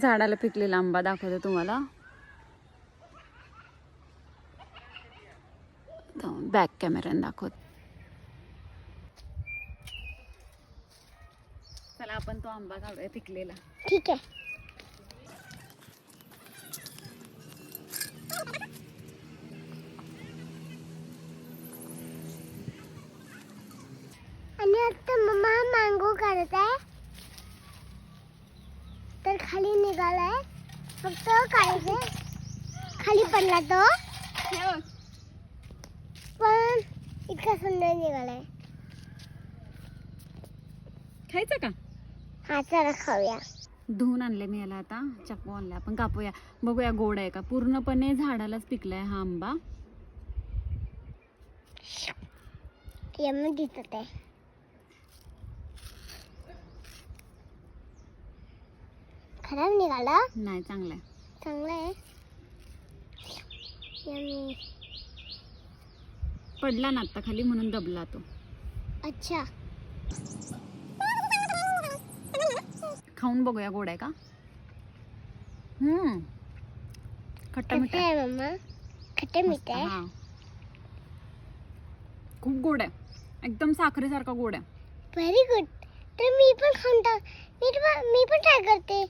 झाडाला पिकलेला आंबा दाखवते तुम्हाला. बॅक कॅमेऱ्याने दाखवत. चला आपण तो आंबा काढूया पिकलेला. ठीक आहे. आणि आता मम्मा मँगो काढत आहे. खाली निघालाय. फक्त काढायचं खाली पडला तो. पण इतका सुंदर निघालाय. खायचं का? हा चला खाऊया. धुवून आणले मी याला आता. चाकू आणले. आपण कापूया. बघूया गोड आहे का? पूर्णपणे झाडालाच पिकलाय हा आंबा. दिसत आहे. खराब निघाला. नाही चांगला आहे. चांगला आहे. यम्मी. पडला ना आता खाली म्हणून दबला तो. अच्छा. खाऊन बघूया गोड आहे का? हम्म. खट्टा कसं मिठा आहे. मम्मा खट्टे मीठ आहे. हा. खूप गोड आहे. एकदम साखरेसारखा गोड आहे. व्हेरी गुड तर मी पण खाऊन टाक. मी पण मी पण ट्राय करते.